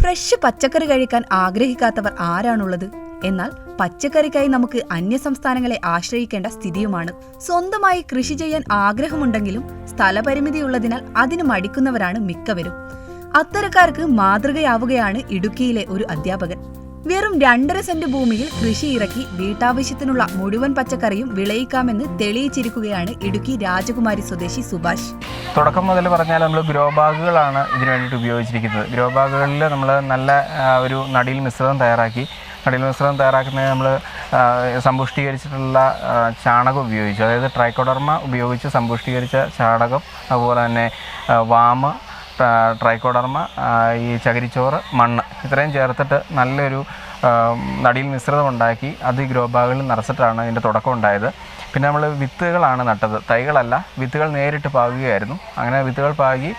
Fresh പച്ചക്കറി കഴിക്കാൻ ആഗ്രഹിക്കാത്തവർ ആരാണുള്ളത്? എന്നാൽ പച്ചക്കറിക്കായി നമുക്ക് അന്യസംസ്ഥാനങ്ങളെ ആശ്രയിക്കേണ്ട സ്ഥിതിയുമാണ്. സ്വന്തമായി കൃഷി ചെയ്യാൻ ആഗ്രഹമുണ്ടെങ്കിലും സ്ഥലപരിമിതിയുള്ളതിനാൽ അതിന് മടിക്കുന്നവരാണ് മിക്കവരും. അത്തരക്കാർക്ക് മാതൃകയാവുകയാണ് ഇടുക്കിയിലെ ഒരു അധ്യാപകൻ. വെറും രണ്ടര സെന്റ് ഭൂമിയിൽ കൃഷി ഇറക്കി വീട്ടാവശ്യത്തിനുള്ള മുഴുവൻ പച്ചക്കറിയും വിളയിക്കാമെന്ന് തെളിയിച്ചിരിക്കുകയാണ് ഇടുക്കി രാജകുമാരി സ്വദേശി സുഭാഷ്. തുടക്കം മുതൽ പറഞ്ഞാൽ നമ്മൾ ഗ്രോ ബാഗുകളാണ് ഇതിനു വേണ്ടിയിട്ട് ഉപയോഗിച്ചിരിക്കുന്നത്. ഗ്രോ ബാഗുകളിൽ നമ്മൾ നല്ല ഒരു നടിയിൽ മിശ്രിതം തയ്യാറാക്കി. നടിയിൽ മിശ്രിതം തയ്യാറാക്കുന്നതിന് നമ്മൾ സമ്പുഷ്ടീകരിച്ചിട്ടുള്ള ചാണകം ഉപയോഗിച്ചു. അതായത് ട്രൈക്കോഡർമ ഉപയോഗിച്ച് സമ്പുഷ്ടീകരിച്ച ചാണകം അതുപോലെ തന്നെ വാമ ട്രൈക്കോഡർമ ഈ ചകിരിച്ചോറ് മണ്ണ് ഇത്രയും ചേർത്തിട്ട് നല്ലൊരു നടിയിൽ മിശ്രിതം ഉണ്ടാക്കി അത് ഈ ഗ്രോ ബാഗുകളിൽ നിറച്ചിട്ടാണ് ഇതിന്റെ തുടക്കം ഉണ്ടായത്. പിന്നെ നമ്മൾ വിത്തുകളാണ് നട്ടത്. തൈകളല്ല വിത്തുകൾ നേരിട്ട് പാകുകയായിരുന്നു. അങ്ങനെ വിത്തുകൾ പാകി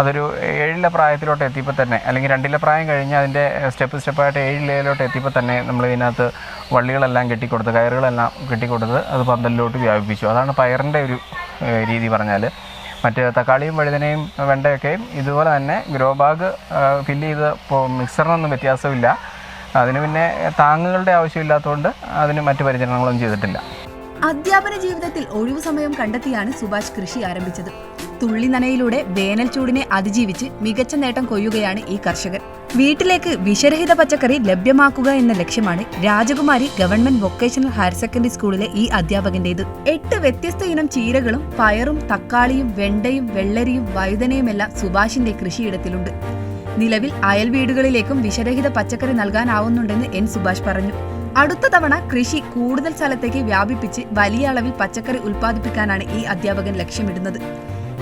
അതൊരു ഏഴിലെ പ്രായത്തിലോട്ട് എത്തിയപ്പോൾ തന്നെ അല്ലെങ്കിൽ രണ്ടിലെ പ്രായം കഴിഞ്ഞ് അതിന്റെ സ്റ്റെപ്പ് സ്റ്റെപ്പായിട്ട് ഏഴിലേലോട്ട് എത്തിയപ്പോൾ തന്നെ നമ്മൾ ഇതിനകത്ത് വള്ളികളെല്ലാം കെട്ടിക്കൊടുത്ത് കയറുകളെല്ലാം കെട്ടിക്കൊടുത്ത് അത് പന്തലിലോട്ട് വ്യാപിപ്പിച്ചു. അതാണ് പയറിന്റെ ഒരു രീതി പറഞ്ഞാൽ മറ്റ് തക്കാളിയും വഴുതനയും വെണ്ടയൊക്കെയും ഇതുപോലെ തന്നെ ഗ്രോ ബാഗ് ഫില്ല് ചെയ്ത് മിക്സറിനൊന്നും വ്യത്യാസമില്ല. അതിന് പിന്നെ താങ്ങുകളുടെ ആവശ്യമില്ലാത്തതുകൊണ്ട് അതിന് മറ്റു പരിചരണങ്ങളൊന്നും ചെയ്തിട്ടില്ല. അധ്യാപന ജീവിതത്തിൽ ഒഴിവു സമയം കണ്ടെത്തിയാണ് സുഭാഷ് കൃഷി ആരംഭിച്ചത്. തുള്ളി നനയിലൂടെ വേനൽ ചൂടിനെ അതിജീവിച്ച് മികച്ച നേട്ടം കൊയ്യുകയാണ് ഈ കർഷകൻ വീട്ടിലേക്ക് വിഷരഹിത പച്ചക്കറി ലഭ്യമാക്കുക എന്ന ലക്ഷ്യമാണ് രാജകുമാരി ഗവൺമെന്റ് വൊക്കേഷണൽ ഹയർ സെക്കൻഡറി സ്കൂളിലെ ഈ അധ്യാപകന്റേത്. എട്ട് വ്യത്യസ്ത ഇനം ചീരകളും പയറും തക്കാളിയും വെണ്ടയും വെള്ളരിയും വഴുതനയുമെല്ലാം സുഭാഷിന്റെ കൃഷിയിടത്തിലുണ്ട്. നിലവിൽ അയൽ വീടുകളിലേക്കും വിഷരഹിത പച്ചക്കറി നൽകാനാവുന്നുണ്ടെന്ന് എൻ സുഭാഷ് പറഞ്ഞു. അടുത്ത തവണ കൃഷി കൂടുതൽ സ്ഥലത്തേക്ക് വ്യാപിപ്പിച്ച് വലിയ അളവിൽ പച്ചക്കറി ഉൽപ്പാദിപ്പിക്കാനാണ് ഈ അധ്യാപകൻ ലക്ഷ്യമിടുന്നത്.